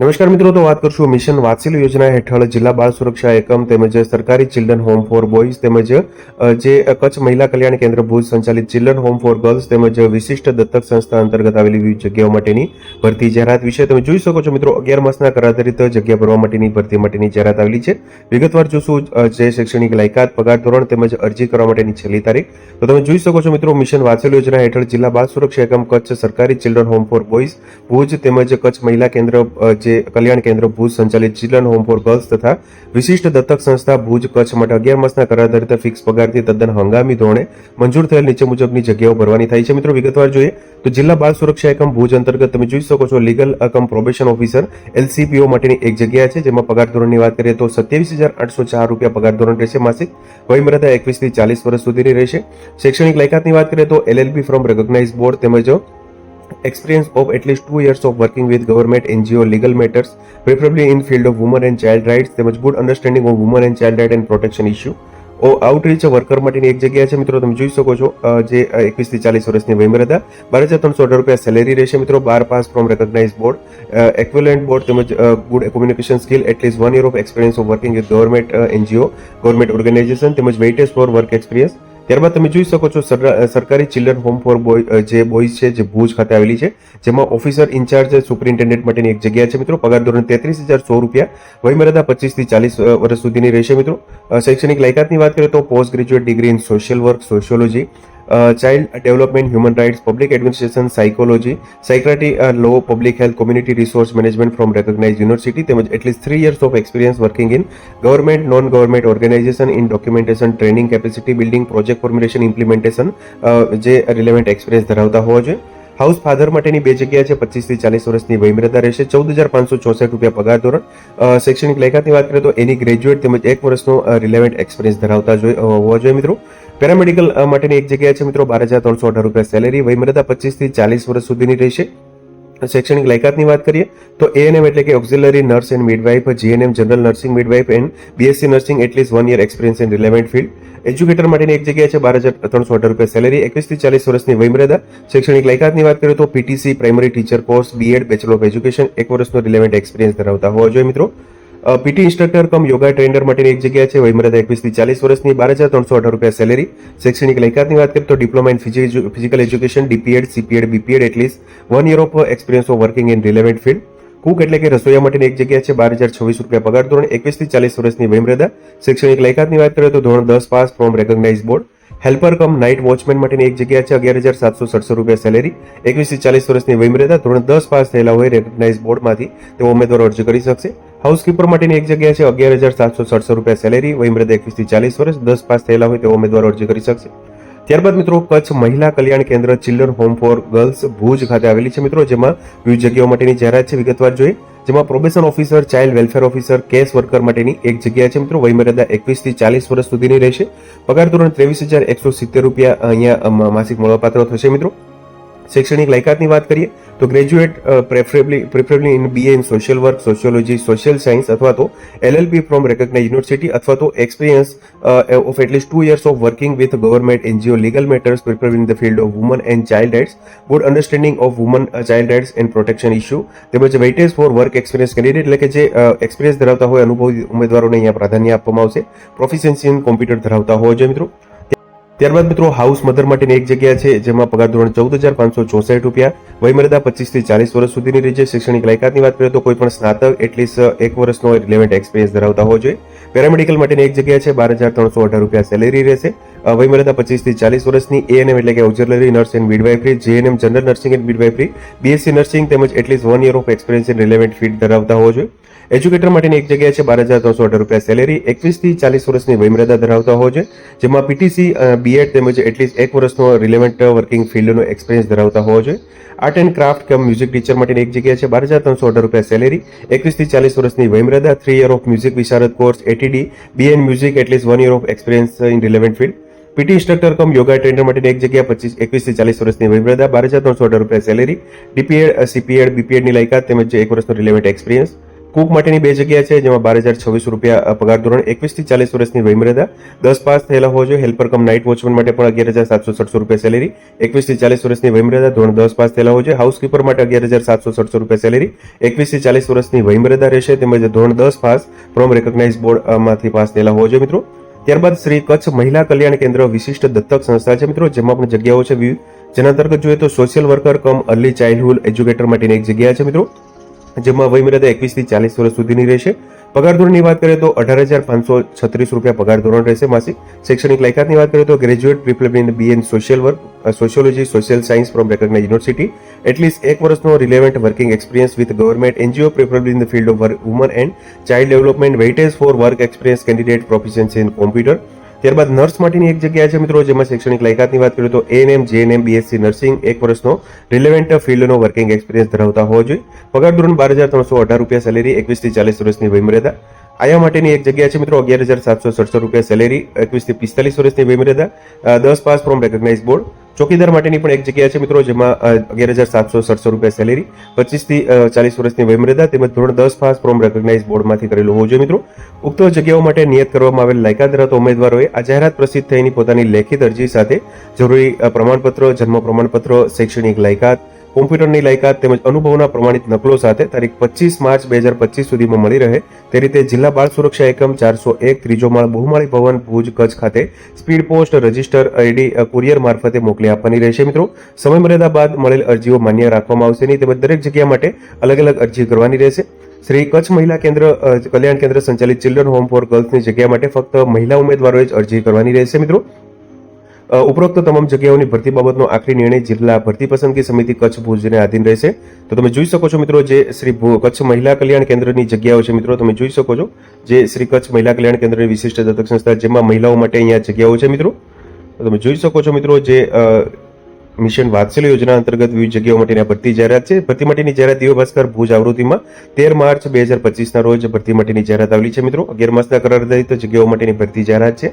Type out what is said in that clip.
નમસ્કાર મિત્રો, તો વાત કરશું મિશન વાત્સલ્ય યોજના હેઠળ જિલ્લા બાળ સુરક્ષા એકમ તેમજ સરકારી ચિલ્ડ્રન હોમ ફોર બોયઝ તેમજ જે કચ્છ મહિલા કલ્યાણ કેન્દ્ર ભુજ સંચાલિત ચિલ્ડ્રન હોમ ફોર ગર્લ્સ તેમજ વિશિષ્ટ દત્તક સંસ્થા અંતર્ગત આવેલી વિવિધ જગ્યાઓ માટેની ભરતી જાહેરાત વિશે તમે જોઈ શકો છો મિત્રો, અગિયાર માસના કરાધારિત જગ્યા ભરવા માટેની ભરતી માટેની જાહેરાત આવેલી છે. વિગતવાર જોશું જે શૈક્ષણિક લાયકાત, પગાર ધોરણ તેમજ અરજી કરવા માટેની છેલ્લી તારીખ. તો તમે જોઈ શકો છો મિત્રો, મિશન વાત્સલ્ય યોજના હેઠળ જિલ્લા બાળ સુરક્ષા એકમ કચ્છ સરકારી children home for boys Bhuj તેમજ કચ્છ મહિલા કેન્દ્ર જે કલ્યાણ કેન્દ્ર ભુજ સંચાલિત ચિલ્ડ્રન હોમ ફોર ગર્લ્સ તથા વિશિષ્ટ દત્તક સંસ્થા ભુજ કચ્છ માટે અગિયાર માસના કરાધારિત ફિક્સ પગારથી તદ્દન હંગામી ધોરણે મંજૂર થયેલ નીચે મુજબની જગ્યાઓ ભરવાની થાય છે. મિત્રો, વિગતવાર જોઈએ તો જિલ્લા બાળ સુરક્ષા એકમ ભુજ અંતર્ગત તમે જોઈ શકો છો લીગલ એકમ પ્રોબેશન ઓફિસર એલસીપીઓ માટેની એક જગ્યા છે, જેમાં પગાર ધોરણની વાત કરીએ તો સત્યાવીસ હજાર આઠસો ચાર રૂપિયા પગાર ધોરણ રહેશે માસિક. વયમર્યાદા એકવીસથી ચાલીસ વર્ષ સુધીની રહેશે. શૈક્ષણિક લાયકાતની વાત કરીએ તો એલએલબી ફ્રોમ રેકોગ્નાઇઝ બોર્ડ તેમજ experience of at least two years of working with government NGO legal matters, preferably in field of women and child rights, તેમજ good understanding of women and child right and protection issue. ઓ outreach worker માટેની એક જગ્યા છે મિત્રો તમે જોઈ શકો છો જે એકવીસથી ચાલીસ વર્ષની વયમર્યાદા બાર હજાર ત્રણસો અઢાર રૂપિયા સેલેરી રહેશે મિત્રો બાર pass from recognise board equivalent board તેમજ good communication skill at least one year of experience of working with government NGO government organisation તેમજ વેઇટેજ ફોર વર્ક એક્સપિરિયન્સ ત્યારબાદ તમે જોઈ શકો છો સર- સરકારી ચિલ્ડ્રન હોમ ફોર બોય જે બોયઝ છે, જે ભુજ ખાતે આવેલી છે, જેમાં ઓફિસર ઇન્ચાર્જ સુપરિન્ટેન્ડન્ટ માટેની એક જગ્યા છે મિત્રો. પગાર ધોરણ તેત્રીસ હજાર સો રૂપિયા, વયમર્યાદા પચીસથી ચાલીસ વર્ષ સુધીની રહેશે મિત્રો. શૈક્ષણિક લાયકાતની વાત કરીએ તો post graduate degree in social work sociology child development human rights public administration psychology psychiatry law public health community resource management from recognise university તેમજ at least three years of experience working in government non government organisation in documentation training capacity building project formulation implementation જે relevant experience ધરાવતા હોવા જોઈએ. House father માટેની બે જગ્યા છે પચીસથી ચાલીસ વર્ષની વયમર્યાદા રહેશે, ચૌદ હજાર પાંચસો ચોસઠ રૂપિયા પગાર ધોરણ. શૈક્ષણિક લાયકાતની વાત કરીએ તો એની ગ્રેજ્યુએટ તેમજ એક વર્ષનો રિલેવન્ટ એક્સપિરિયન્સ ધરાવતા હોવા જોઈએ મિત્રો. પેરામેડિકલ માટેની એક જગ્યા છે મિત્રો, બાર હજાર ત્રણસો અઢાર રૂપિયા સેલેરી વયમર્યાદા પચીસથી ચાલીસ વર્ષ સુધીની રહેશે. શૈક્ષણિક લાયકાતની વાત કરીએ, તો એએનએમ એટલે કે auxiliary nurse and midwife GNM general nursing midwife and BSc nursing at least one year experience in relevant field educator માટેની એક જગ્યા છે, બાર હજાર ત્રણસો અઢાર રૂપિયા સેલેરી એકવીસથી ચાલીસ વર્ષની વયમર્યાદા. શૈક્ષણિક લાયકાતની વાત કરીએ, તો PTC primary teacher course BEd bachelor of education એક વર્ષનો રિલેવન્ટ એક્સપિરિયન્સ ધરાવતા હોવા જોઈએ મિત્રો. PT instructor cum yoga trainer માટેની એક જગ્યા છે વયમર્યાદા એકવીસથી ચાલીસ વર્ષની, બાર હજાર ત્રણસો અઢાર રૂપિયા સેલેરી શૈક્ષણિક લાયકાતની વાત કરીએ તો diploma in physical education DPEd CPEd, BPEd at least one year of experience of working in relevant field cook એટલે કે રસોઈયા માટેની એક જગ્યા છે, બાર હજાર છવ્વીસ રૂપિયા પગાર ધોરણ એકવીસથી ચાલીસ વર્ષની વયમર્યાદા. શૈક્ષણિક લાયકાતની વાત કરીએ તો ધોરણ દસ pass from recognise board helper cum night watchman માટેની એક જગ્યા છે, અગિયાર હજાર સાતસો સડસો રૂપિયા સેલેરી એકવીસથી ચાલીસ વર્ષની વયમર્યાદા. ધોરણ દસ પાસ થયેલા હોય રેકોગ્નાઇઝ બોર્ડમાંથી તેઓ ઉમેદવારો અરજી કરી શકશે. હાઉસકીપર માટેની એક જગ્યા છે, અગિયાર હજાર સાતસો સડસઠ રૂપિયા સેલેરી વયમર્યાદા એકવીસથી ચાલીસ વર્ષ, દસ પાસ થયેલા હોય તેઓ ઉમેદવારો અરજી કરી શકશે. ત્યારબાદ મિત્રો, Kutch Mahila Kalyan Kendra children home for girls Bhuj ખાતે આવેલી છે. મિત્રો, જેમાં વિવિધ જગ્યાઓ માટેની જાહેરાત છે, વિગતવાર જોઈએ. જેમાં probation officer child welfare officer case worker માટેની એક જગ્યા છે, મિત્રો. વયમર્યાદા એકવીસથી ચાલીસ વર્ષ સુધીની રહેશે. પગાર ધોરણ ત્રેવીસ હજાર એકસો સિત્તેર રૂપિયા અહીંયા માસિક મળવાપાત્ર થશે, મિત્રો. શૈક્ષણિક લાયકાતની વાત કરીએ, તો graduate preferably preferably in BA in social work sociology social science અથવા તો એલએલબી ફ્રોમ રેકગ્નાઇઝ યુનિવર્સિટી અથવા તો experience of at least two years of working with government NGO legal matters preferable in the field of woman and child rights good understanding of woman child rights and protection issue તેમજ weightage for work experience candidate એટલે કે જે experience ધરાવતા હોય, અનુભવી ઉમેદવારોને અહીંયા પ્રાધાન્ય આપવામાં આવશે પ્રોફિશિયન્સી ઇન કોમ્પ્યુટર ધરાવતા હોવા જોઈએ મિત્રો. ત્યારબાદ મિત્રો, હાઉસ મધર માટેની એક જગ્યા છે, જેમાં પગાર ધોરણ ચૌદ હજાર પાંચસો ચોસઠ રૂપિયા, વયમર્યાદા પચીસથી ચાલીસ વર્ષ સુધીની રહી છે. શૈક્ષણિક લાયકાતની વાત કરીએ તો કોઈ પણ સ્નાતક એટલીસ્ટ એક વર્ષનો રિલેવન્ટ એક્સપિરિયન્સ ધરાવતા હોવો જોઈએ. પેરામેડિકલ માટેની એક જગ્યા છે, બાર હજાર ત્રણસો અઢાર રૂપિયા સેલેરી રહેશે વયમર્યાદા પચીસથી ચાલીસ વર્ષની એએનએમ એટલે કે auxiliary nurse and midwifery JNM general nursing and midwifery BSc nursing તેમજ at least one year of experience in relevant field ધરાવતા હોવો જોઈએ. એજ્યુકેટર માટેની એક જગ્યા છે બાર હજાર ત્રણસો અઢાર રૂપિયા સેલેરી એકવીસથી ચાલીસ વર્ષની વયમર્યાદા ધરાવતા હોવો જોઈએ જેમાં પીટીસી બીએડ તેમજ એટલીસ્ટ એક વર્ષનો રિલેવન્ટ વર્કિંગ ફિલ્ડનો એક્સપિરિયન્સ ધરાવતા હોવો જોઈએ art and craft cum music teacher માટેની એક જગ્યા છે, બાર હજાર ત્રણસો અઢાર રૂપિયા સેલેરી એકવીસથી ચાલીસ વર્ષની વયમર્યાદા three year of music Visharad course ATD BN music at least one year of experience in relevant field PT instructor cum yoga trainer માટેની એક જગ્યા, પચીસ, એકવીસથી ચાલીસ વર્ષની વયમર્યાદા, બાર હજાર ત્રણસો અઢાર રૂપિયા સેલેરી ડીપીએડ સીપીએડ બીપીએડની લાયકાત તેમજ એક વર્ષનો રિલેવન્ટ એક્સપિરિયન્સ કુક માટેની બે જગ્યા છે, જેમાં બાર હજાર છવ્વીસ રૂપિયા પગાર ધોરણ એકવીસથી ચાલીસ વર્ષની વયમર્યાદા દસ પાસ થયેલા હોવો જોઈએ. હેલ્પર કમ નાઇટ વોચમેન માટે પણ અગિયાર હજાર સાતસો સડસો રૂપિયા સેલેરી એકવીસથી ચાલીસ વર્ષની વયમર્યાદા ધોરણ દસ પાસ થયેલા હોવા જોઈએ. હાઉસકીપર માટે અગિયાર હજાર સાતસો સડસો રૂપિયા સેલેરી એકવીસથી ચાલીસ વર્ષની વયમર્યાદા રહેશે. તેમજ ધોરણ દસ પાસ ફ્રોમ રેકોગ્નાઇઝ બોર્ડમાંથી પાસ થયેલા હોવો જોઈએ મિત્રો. ત્યારબાદ શ્રી કચ્છ મહિલા કલ્યાણ કેન્દ્ર વિશિષ્ટ દત્તક સંસ્થા છે મિત્રો, જેમાં પણ જગ્યાઓ છે. જેના અંતર્ગત જોઈએ તો social worker cum early childhood educator માટેની એક જગ્યા છે મિત્રો. જેમાં વયમર્યાદા એકવીસથી ચાલીસ વર્ષ સુધીની રહેશે. પગાર ધોરણની વાત કરીએ તો અઢાર હજાર પાંચસો છત્રીસ રૂપિયા પગાર ધોરણ રહેશે માસિક. શૈક્ષણિક લાયકાતની વાત કરીએ તો graduate preferable in BN social work sociology, social science from recognise university. At least એક વર્ષનો relevant working experience with government NGO preferable in the field of work woman and child development weightage for work experience candidate proficiency in computer ત્યારબાદ nurse માટેની એક જગ્યા છે મિત્રો, જેમાં શૈક્ષણિક લાયકાતની વાત કરીએ તો એએનએમ જેએનએમ બીએસસી નર્સિંગ એક વર્ષનો રિલેવન્ટ ફિલ્ડનો વર્કિંગ એક્સપિરિયન્સ ધરાવતા હોવો જોઈએ. પગાર ધોરણ બાર હજાર ત્રણસો અઢાર રૂપિયા સેલેરી એકવીસથી ચાલીસ વર્ષની વયમર્યાદા. આયા માટેની એક જગ્યા છે મિત્રો, અગિયાર હજાર સાતસો સડસઠ રૂપિયા સેલેરી એકવીસથી પિસ્તાલીસ વર્ષની વયમર્યાદા. દસ પાસ ફ્રોમ રેકોગ્નાઇઝ બોર્ડ ચોકીદાર માટેની પણ એક જગ્યા છે મિત્રો, જેમાં અગિયાર હજાર સાતસો સડસો રૂપિયા સેલેરી પચીસથી ચાલીસ વર્ષની વયમર્યાદા તેમજ ધોરણ દસ પાસ ફ્રોમ રેકોગ્નાઇઝ બોર્ડમાંથી કરેલું હોવું જોઈએ મિત્રો. ઉક્ત જગ્યાઓ માટે નિયત કરવામાં આવેલ લાયકાત ધરાવતા ઉમેદવારોએ આ જાહેરાત પ્રસિદ્ધ થઈની પોતાની લેખિત અરજી સાથે જરૂરી પ્રમાણપત્ર, જન્મ પ્રમાણપત્ર, શૈક્ષણિક લાયકાત કોમ્પ્યુટરની લાયકાત તેમજ અનુભવના પ્રમાણિત નકલો સાથે તારીખ પચીસ માર્ચ બે હજાર પચીસ સુધીમાં મળી રહે. તે રીતે જિલ્લા બાળ સુરક્ષા એકમ ચારસો એક ત્રીજો માળ બહુમાળી ભવન ભુજ કચ્છ ખાતે speed post register ID courier મારફતે મોકલી આપવાની રહેશે. મિત્રો, સમયમર્યાદા બાદ મળેલ અરજીઓ માન્ય રાખવામાં આવશે નહીં. તેમજ દરેક જગ્યા માટે અલગ અલગ અરજી કરવાની રહેશે. શ્રી કચ્છ મહિલા કેન્દ્ર કલ્યાણ કેન્દ્ર સંચાલિત ચિલ્ડ્રન હોમ ફોર ગર્લ્સની જગ્યા માટે ફક્ત મહિલા ઉમેદવારોએ જ અરજી કરવાની રહેશે. મિત્રો ઉપરોક્ત તમામ જગ્યાઓની ભરતી બાબતનો આખરી નિર્ણય જિલ્લા ભરતી પસંદગી સમિતિ કચ્છ ભુજને આધીન રહેશે. તો તમે જોઈ શકો છો મિત્રો જે શ્રી કચ્છ મહિલા કલ્યાણ કેન્દ્રની જગ્યાઓ છે મિત્રો, તમે જોઈ શકો છો જે શ્રી કચ્છ મહિલા કલ્યાણ કેન્દ્રની વિશિષ્ટ દત્તક સંસ્થા, જેમાં મહિલાઓ માટે અહીંયા જગ્યાઓ છે મિત્રો. તમે જોઈ શકો છો મિત્રો જે મિશન વાત્સલ્ય યોજના અંતર્ગત વિવિધ જગ્યાઓ માટેની ભરતી જાહેરાત છે. ભરતી માટેની જાહેરાત દિવ્ય ભાસ્કર ભુજ આવૃત્તિમાં તેર માર્ચ બે હજાર પચીસના રોજ ભરતી માટેની જાહેરાત આવેલી છે મિત્રો. અગિયાર માસના કરાર આધારિત જગ્યાઓ માટેની ભરતી જાહેરાત છે.